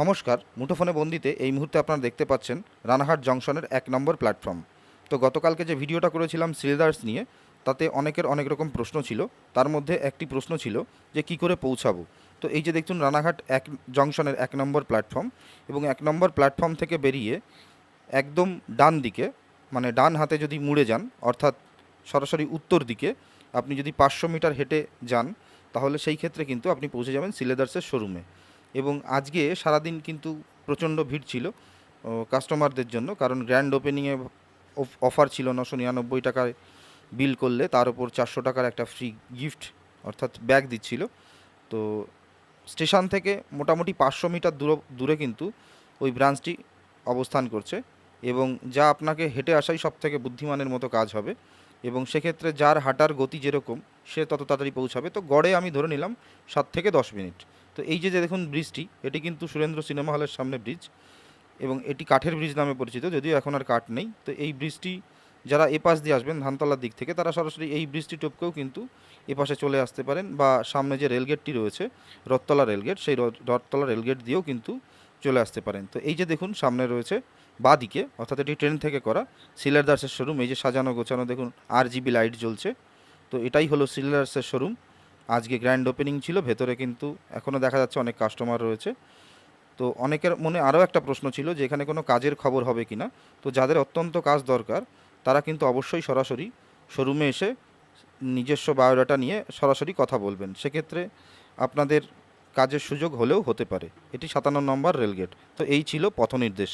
নমস্কার, মুঠোফোনে বন্দিতে এই মুহূর্তে আপনারা দেখতে পাচ্ছেন রানাহাট জংশনের এক নম্বর প্ল্যাটফর্ম। তো গতকালকে যে ভিডিওটা করেছিলাম সিলদার্স নিয়ে, তাতে অনেকের অনেক রকম প্রশ্ন ছিল। তার মধ্যে একটি প্রশ্ন ছিল যে কি করে পৌঁছাবো? তো এই যে দেখুন রানাঘাট এক, জংশনের এক নম্বর প্ল্যাটফর্ম এবং এক নম্বর প্ল্যাটফর্ম থেকে বেরিয়ে একদম ডান দিকে মানে ডান হাতে যদি মুড়ে যান, অর্থাৎ সরাসরি উত্তর দিকে আপনি যদি পাঁচশো মিটার হেঁটে যান, তাহলে সেই ক্ষেত্রে কিন্তু আপনি পৌঁছে যাবেন সিলেদার্সের শোরুমে। এবং আজকে সারাদিন কিন্তু প্রচণ্ড ভিড় ছিল কাস্টমারদের জন্য। কারণ গ্র্যান্ড ওপেনিংয়ে অফার ছিল নশো নিরানব্বই টাকায় বিল করলে, তার উপর চারশো টাকার একটা ফ্রি গিফট অর্থাৎ ব্যাগ দিচ্ছিল। তো স্টেশন থেকে মোটামুটি পাঁচশো মিটার দূর, দূরে কিন্তু ওই ব্রাঞ্চটি অবস্থান করছে এবং যা আপনাকে হেঁটে আসাই সব থেকে বুদ্ধিমানের মতো কাজ হবে। এবং সেক্ষেত্রে যার হাঁটার গতি যেরকম, সে তত তাড়াতাড়ি পৌঁছাবে। তো গড়ে আমি ধরে নিলাম সাত থেকে দশ মিনিট। তো এই যে দেখুন ব্রিজটি, এটি কিন্তু সুরেন্দ্র সিনেমা হলের সামনে ব্রিজ এবং এটি কাঠের ব্রিজ নামে পরিচিত, যদিও এখন আর কাঠ নেই। তো এই ব্রিজটি যারা এপাশ দিয়ে আসবেন, ধানতলার দিক থেকে, তারা সরাসরি এই ব্রিজটি টপকেও কিন্তু এপাশে চলে আসতে পারেন বা সামনে যে রেলগেটটি রয়েছে, রথতলা রেলগেট সেই রথ- রথতলা রেলগেট দিয়েও কিন্তু চলে আসতে পারেন। তো এই যে দেখুন, সামনে রয়েছে বাঁ দিকে অর্থাৎ এটি ট্রেন থেকে করা সিলারদাসের শোরুম। এই যে সাজানো গোছানো দেখুন আর জিবি লাইট জ্বলছে। তো এটাই হলো সিলার্সের শোরুম। আজকে গ্র্যান্ড ওপেনিং ছিল, ভেতরে কিন্তু এখনও দেখা যাচ্ছে অনেক কাস্টমার রয়েছে। তো অনেকের মনে আরও একটা প্রশ্ন ছিল যে এখানে কোনো কাজের খবর হবে কি না তো যাদের অত্যন্ত কাজ দরকার, তারা কিন্তু অবশ্যই সরাসরি শোরুমে এসে নিজস্ব বায়োডাটা নিয়ে সরাসরি কথা বলবেন। সেক্ষেত্রে আপনাদের কাজের সুযোগ হলেও হতে পারে। এটি সাতান্ন নম্বর রেলগেট তো এই ছিল পথনির্দেশ।